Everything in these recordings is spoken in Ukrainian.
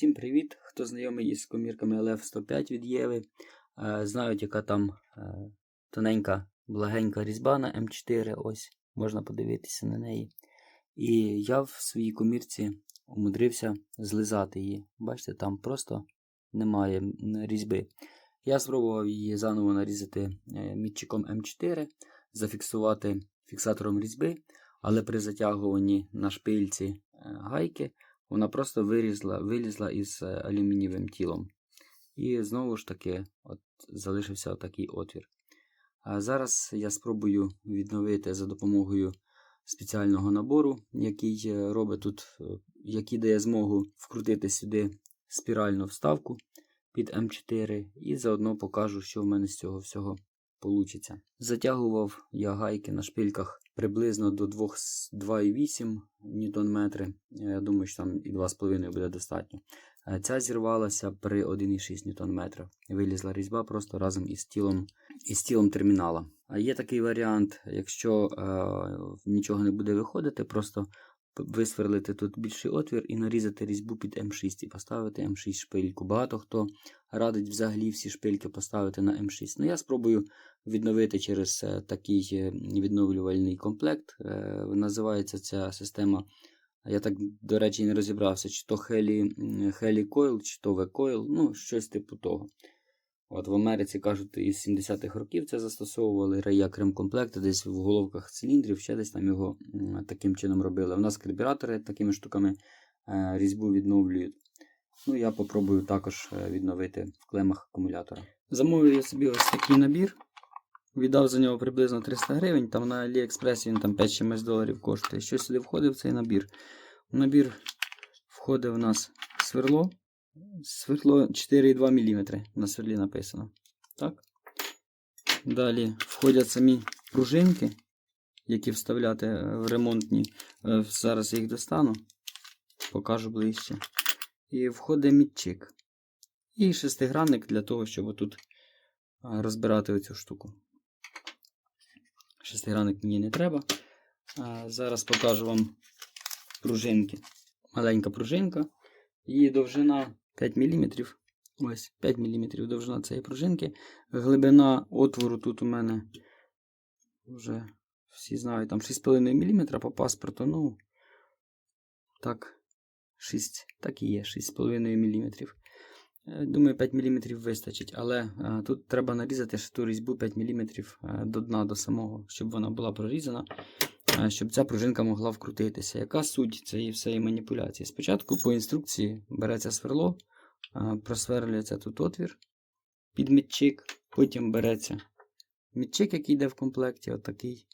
Всім привіт! Хто знайомий із комірками LF105 від Єви, е, знають, яка там е, тоненька, благенька різьба на М4. Ось можна подивитися на неї. І я в своїй комірці умудрився злизати її. Бачите, там просто немає різьби. Я спробував її заново нарізати е, мітчиком М4, зафіксувати фіксатором різьби, але при затягуванні на шпильці гайки вона просто вирізла, вилізла із е, алюмінієвим тілом. І знову ж таки от залишився такий отвір. А зараз я спробую відновити за допомогою спеціального набору, який е, робить тут, е, який дає змогу вкрутити сюди спіральну вставку під М4, і заодно покажу, що в мене з цього всього вийде. Затягував я гайки на шпильках приблизно до 2 с- 2,8 Нм. Я думаю, що там і 2,5 буде достатньо. Е, Ця зірвалася при 1,6 Нм. Вилізла різьба просто разом із тілом, із тілом термінала. А є такий варіант, якщо е, нічого не буде виходити, просто висверлити тут більший отвір і нарізати різьбу під М6 і поставити М6 шпильку. Багато хто радить взагалі всі шпильки поставити на М6. Ну я спробую відновити через е, такий е, відновлювальний комплект. Е, Називається ця система. Я так, до речі, не розібрався, чи то м, Heli Coil, чи то V-Coil, ну, щось типу того. От В Америці кажуть, із 70-х років це застосовували як ремкомплекти, десь в головках циліндрів, ще десь там його таким чином робили. У нас карбюратори такими штуками різьбу відновлюють. Ну, я попробую також відновити в клемах акумулятора. Замовив я собі ось такий набір. Віддав за нього приблизно 300 гривень. Там на AliExpress він там 5 чимось доларів коштує. Що сюди входить в цей набір? В набір входить в нас сверло. Сверло 4,2 мм на сверлі написано. Так. Далі входять самі пружинки, які вставляти в ремонтні. Е, Зараз я їх достану, покажу ближче. І входить мітчик. І шестигранник для того, щоб отут розбирати оцю штуку. Шестигранник мені не треба. А, Зараз покажу вам пружинки. Маленька пружинка. Її довжина 5 мм. Ось 5 мм довжина цієї пружинки. Глибина отвору тут у мене вже всі знають, там 6,5 мм по паспорту. Ну, так, 6, так і є, 6,5 мм. Е, Думаю, 5 мм вистачить, але е, тут треба нарізати ще ту різьбу 5 мм е, до дна, до самого, щоб вона була прорізана, щоб ця пружинка могла вкрутитися. Яка суть цієї всієї маніпуляції? Спочатку по інструкції береться сверло, просверлюється тут отвір під мітчик, потім береться мітчик, який йде в комплекті, отакий.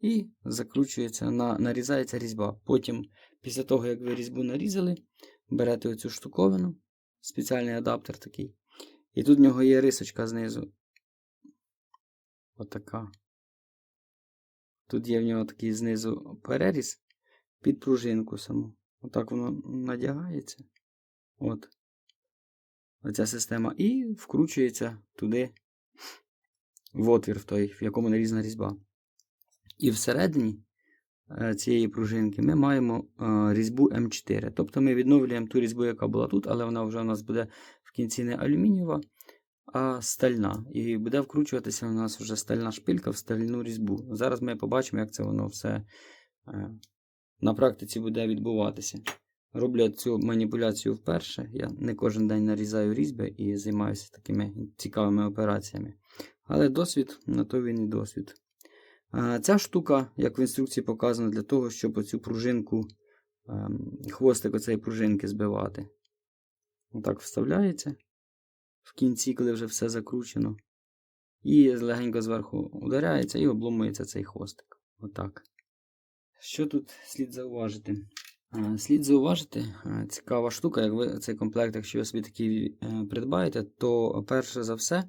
І закручується, на, нарізається різьба. Потім, після того, як ви різьбу нарізали, берете оцю штуковину, спеціальний адаптер такий. І тут в нього є рисочка знизу. Отака. Тут є в нього такий знизу переріз під пружинку саму. Отак воно надягається. От. Оця система. І вкручується туди в отвір, в той, в якому нарізана різьба. І всередині цієї пружинки ми маємо е, різьбу М4. Тобто ми відновлюємо ту різьбу, яка була тут, але вона вже у нас буде в кінці не алюмінієва, а стальна. І буде вкручуватися у нас вже стальна шпилька в стальну різьбу. Зараз ми побачимо, як це воно все е, на практиці буде відбуватися. Роблю цю маніпуляцію вперше. Я не кожен день нарізаю різьби і займаюся такими цікавими операціями. Але досвід на то він і досвід. А, Ця штука, як в інструкції показано, для того, щоб оцю пружинку, ем, хвостик оцеї пружинки збивати. Отак вставляється в кінці, коли вже все закручено. І легенько зверху ударяється і обломується цей хвостик. Отак. Що тут слід зауважити? Слід зауважити, цікава штука, як ви цей комплект, якщо ви собі такий е, придбаєте, то перше за все е,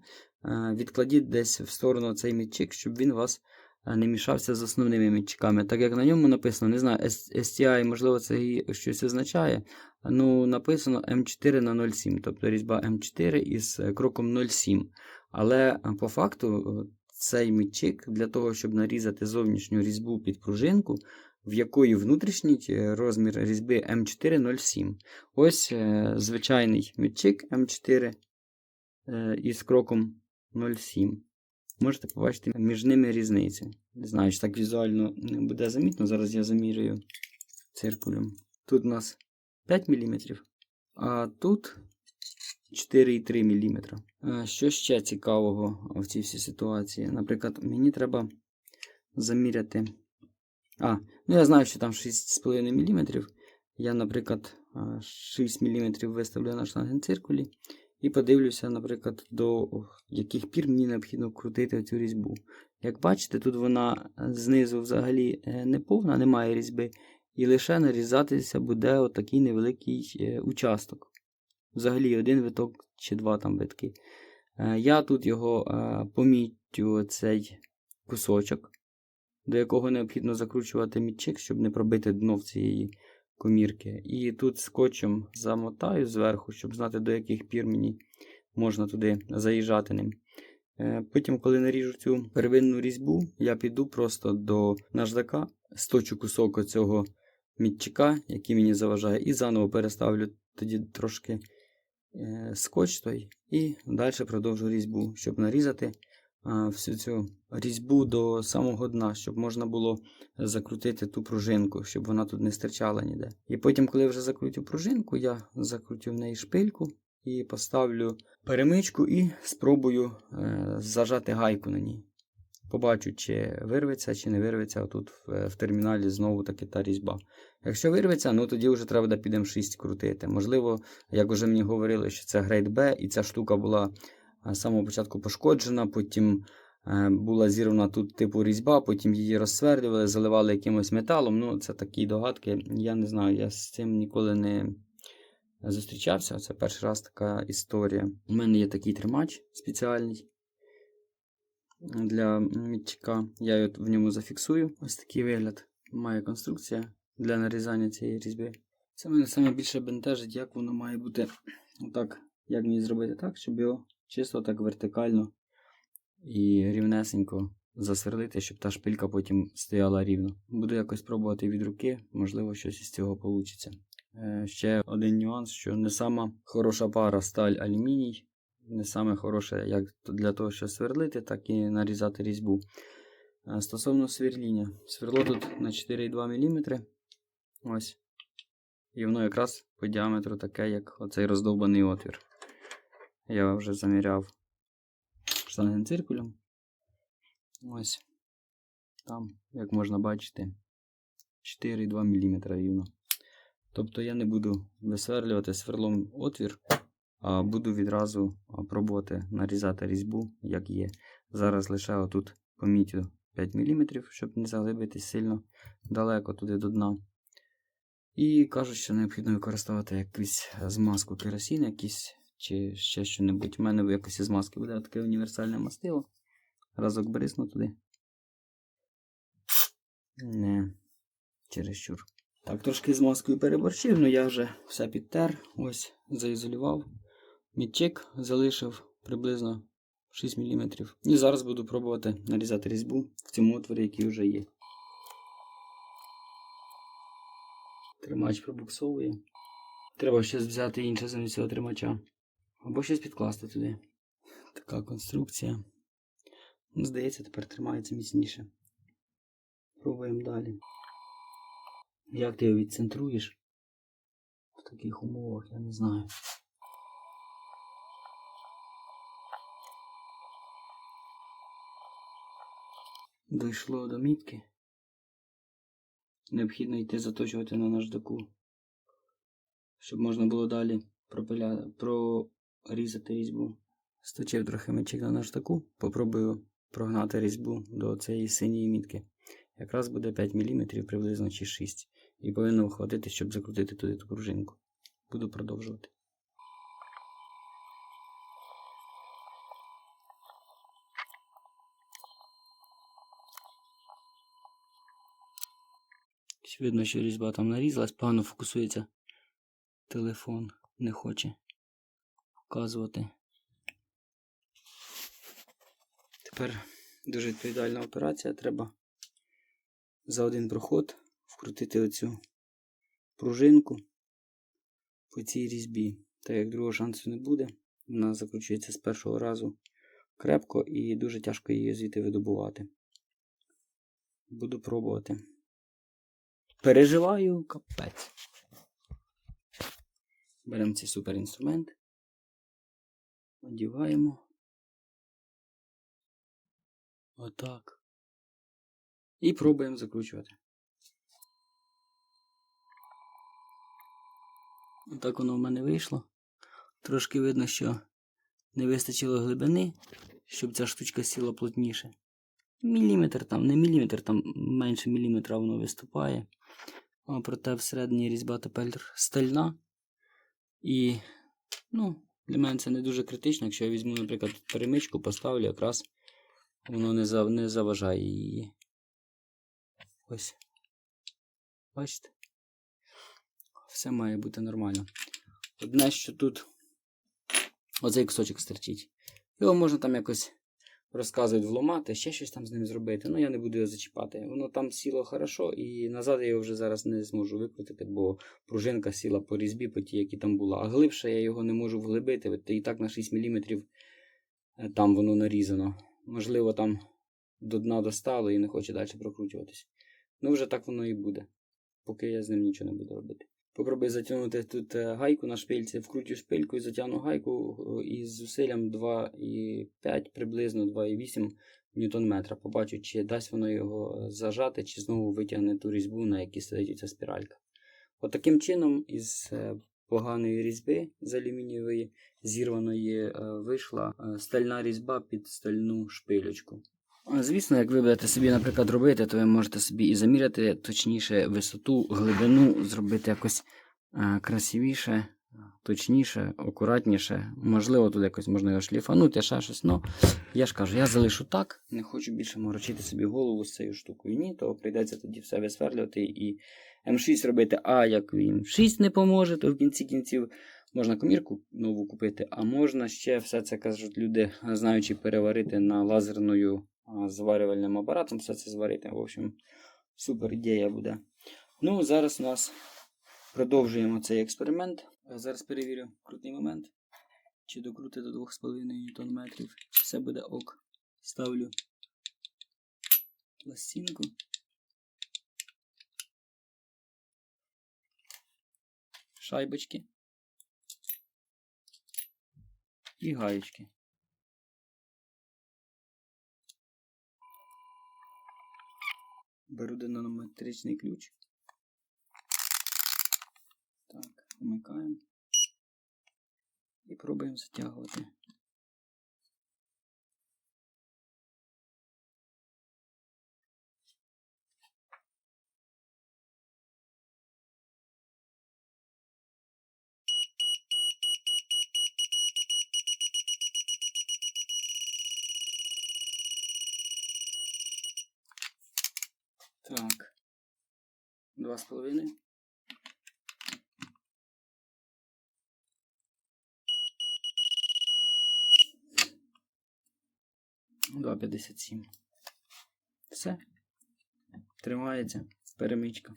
відкладіть десь в сторону цей мітчик, щоб він вас е, не мішався з основними мітчиками. Так як на ньому написано, не знаю, STI, можливо, це щось означає. Ну, написано М4 на 0,7, тобто різьба М4 із е, кроком 0,7. Але е, по факту е, цей мітчик для того, щоб нарізати зовнішню різьбу під пружинку, в якої внутрішній е, розмір різьби М407. Ось е, звичайний мітчик М4 е, із кроком 0,7. Можете побачити між ними різницю. Не знаю, чи так візуально не буде замітно. Зараз я замірюю циркулем. Тут у нас 5 мм, а тут 4,3 мм. Що ще цікавого в цій всій ситуації? Наприклад, мені треба заміряти. А, ну я знаю, що там 6,5 мм. Я, наприклад, е, 6 мм виставлю на штангенциркулі і подивлюся, наприклад, до яких пір мені необхідно крутити цю різьбу. Як бачите, тут вона знизу взагалі е, не повна, немає різьби, і лише нарізатися буде отакий невеликий е, участок. Взагалі один виток чи два там витки. Е, Я тут його е, помітю цей кусочок, до якого необхідно закручувати мітчик, щоб не пробити дно в цієї комірки. І тут скотчем замотаю зверху, щоб знати, до яких пір мені можна туди заїжджати ним. Е, Потім, коли наріжу цю первинну різьбу, я піду просто до наждака, сточу кусок цього мітчика, який мені заважає, і заново переставлю тоді трошки е, скотч той, і далі продовжу різьбу, щоб нарізати всю цю різьбу до самого дна, щоб можна було закрутити ту пружинку, щоб вона тут не стирчала ніде. І потім, коли вже закрутю пружинку, я закрутю в неї шпильку і поставлю перемичку і спробую е, зажати гайку на ній. Побачу, чи вирветься, чи не вирветься отут в, терміналі знову таки та різьба. Якщо вирветься, ну тоді вже треба буде підем 6 крутити. Можливо, як вже мені говорили, що це грейд Б, і ця штука була з самого початку пошкоджена, потім е, була зірвана тут типу різьба, потім її розсвердували, заливали якимось металом. Ну, це такі догадки. Я не знаю, я з цим ніколи не зустрічався. Це перший раз така історія. У мене є такий тримач спеціальний для мітчика. Я в ньому зафіксую. Ось такий вигляд має конструкція для нарізання цієї різьби. Це мене саме більше бентежить, як воно має бути отак, як мені зробити так, щоб його чисто так вертикально і рівнесенько засверлити, щоб та шпилька потім стояла рівно. Буду якось пробувати від руки, можливо, щось із цього вийде. Ще один нюанс, що не сама хороша пара сталь алюміній, не саме хороше як для того, щоб сверлити, так і нарізати різьбу. Е, Стосовно сверління, сверло тут на 4,2 мм. Ось. І воно якраз по діаметру таке, як оцей роздовбаний отвір. Я вже заміряв штангенциркулем. Ось. Там, як можна бачити, 4,2 мм рівно. Тобто я не буду висверлювати сверлом отвір, а буду відразу пробувати нарізати різьбу, як є. Зараз лише отут помітю 5 мм, щоб не заглибитись сильно далеко туди до дна. І кажуть, що необхідно використовувати якусь змазку керосин, якісь чи ще що-небудь. У мене в якості змазки буде таке універсальне мастило. Разок брисну туди. Не, чересчур. Так, трошки з маскою переборщив, але я вже все підтер, ось, заізолював. Мітчик залишив приблизно 6 мм. І зараз буду пробувати нарізати різьбу в цьому отворі, який вже є. Тримач пробуксовує. Треба щось взяти інше замість цього тримача. Або щось підкласти туди. Така конструкція. Ну, Здається, тепер тримається міцніше. Пробуємо далі. Як ти його відцентруєш в таких умовах, я не знаю. Дійшло до мітки. Необхідно йти заточувати на наждаку, щоб можна було далі пропиля... прорізати різьбу. Сточив трохи мечик на наждаку, попробую прогнати різьбу до цієї синьої мітки. Якраз буде 5 мм приблизно чи 6 і повинно вхватити, щоб закрутити туди ту пружинку. Буду продовжувати. Видно, що різьба там нарізалась, погано фокусується. Телефон не хоче показувати. Тепер дуже відповідальна операція. Треба за один проход вкрутити оцю пружинку по цій різьбі. Так як другого шансу не буде, вона закручується з першого разу крепко і дуже тяжко її звідти видобувати. Буду пробувати. Переживаю капець. Беремо цей суперінструмент. Одіваємо. Отак. І пробуємо закручувати. Отак воно в мене вийшло. Трошки видно, що не вистачило глибини, щоб ця штучка сіла плотніше. Міліметр там, не міліметр, там менше міліметра воно виступає. А проте всередині різьба тепер стальна. І ну, для мене це не дуже критично. Якщо я візьму, наприклад, перемичку, поставлю, якраз воно не, зав... не заважає її. Ось. Бачите? Все має бути нормально. Одне, що тут оцей кусочок стерчить. Його можна там якось розказують вломати, ще щось там з ним зробити. Ну я не буду його зачіпати. Воно там сіло хорошо, і назад я його вже зараз не зможу викрутити, бо пружинка сіла по різьбі, по тій, які там була. А глибше я його не можу вглибити. І так на 6 мм там воно нарізано. Можливо, там до дна достало і не хоче далі прокручуватись. Ну, вже так воно і буде, поки я з ним нічого не буду робити. Попробую затягнути тут е, гайку на шпильці, вкручу шпильку і затягну гайку е, із зусиллям 2,5 приблизно 2,8 ньютон метра. Побачу, чи дасть воно його зажати, чи знову витягне ту різьбу, на якій стоїть ця спіралька. От чином, із е, поганої різьби з алюмінієвої зірваної е, вийшла е, стальна різьба під стальну шпилючку. Звісно, як ви будете собі, наприклад, робити, то ви можете собі і заміряти точніше висоту, глибину, зробити якось красивіше, точніше, акуратніше. Можливо, тут якось можна його шліфанути, ще щось. Ну, я ж кажу, я залишу так, не хочу більше морочити собі голову з цією штукою. Ні, то прийдеться тоді все висверлювати і М6 робити. А як він 6 не поможе, то в кінці кінців можна комірку нову купити, а можна ще все це кажуть люди, знаючи переварити на лазерною зварювальним апаратом, все це зварити. В общем, супер ідея буде. Ну, зараз у нас продовжуємо цей експеримент. Зараз перевірю крутий момент. Чи докрути до 2,5 Нм. Все буде ок. Ставлю пластинку. Шайбочки. І гаєчки. Беру динанометричний ключ. Так, вмикаємо. І пробуємо затягувати. Так. Два з половиною. Два п'ятдесят сім. Все. Тримається перемичка.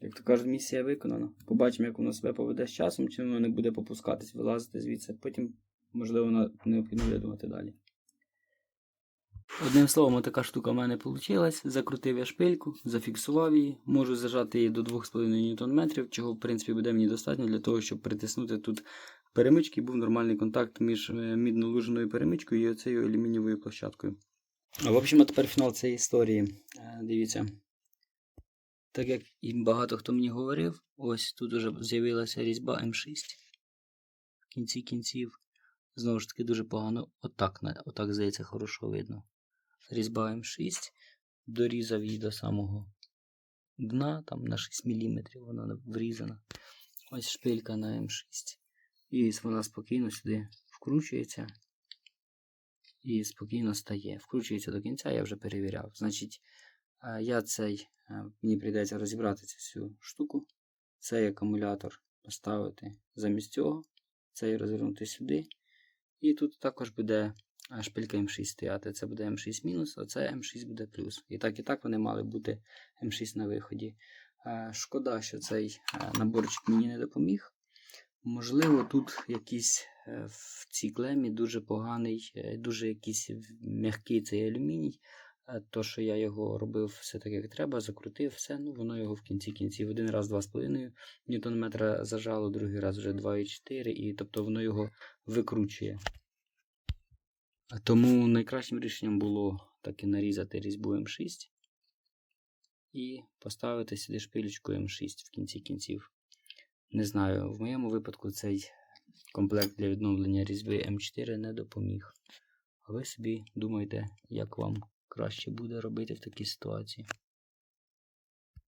Як то кажуть, місія виконана. Побачимо, як воно себе поведе з часом, чи воно не буде попускатись, вилазити звідси. Потім, можливо, необхідно видумати далі. Одним словом, така штука в мене вийшла. Закрутив я шпильку, зафіксував її, можу зажати її до 2,5 Нм, чого в принципі буде мені достатньо для того, щоб притиснути тут перемички, був нормальний контакт між е, мідно-луженою перемичкою і оцею алюмінієвою площадкою. В общем, а тепер фінал цієї історії. Е, Дивіться. Так як і багато хто мені говорив, ось тут вже з'явилася різьба М6. В кінці кінців. Знову ж таки, дуже погано. Отак, отак здається, хорошо видно. Різьба М6. Дорізав її до самого дна, там на 6 мм вона врізана. Ось шпилька на М6. І вона спокійно сюди вкручується. І спокійно стає. Вкручується до кінця, я вже перевіряв. Значить, е, я цей, е, мені прийдеться розібрати цю штуку. Цей акумулятор поставити замість цього, цей розвернути сюди. І тут також буде а шпилька М6 стояти. Це буде М6 мінус, а це М6 буде плюс. І так і так вони мали бути М6 на виході. Е, Шкода, що цей е, наборчик мені не допоміг. Можливо, тут якийсь е, в цій клемі дуже поганий, дуже якийсь м'який цей алюміній. То, що я його робив все так, як треба, закрутив, все, ну воно його в кінці кінців. Один раз 2,5 ньютон-метра зажало, другий раз вже 2,4, і тобто воно його викручує. Тому найкращим рішенням було таки нарізати різьбу М6 і поставити сюди шпилечку М6 в кінці кінців. Не знаю, в моєму випадку цей комплект для відновлення різьби М4 не допоміг. А ви собі думайте, як вам краще буде робити в такій ситуації.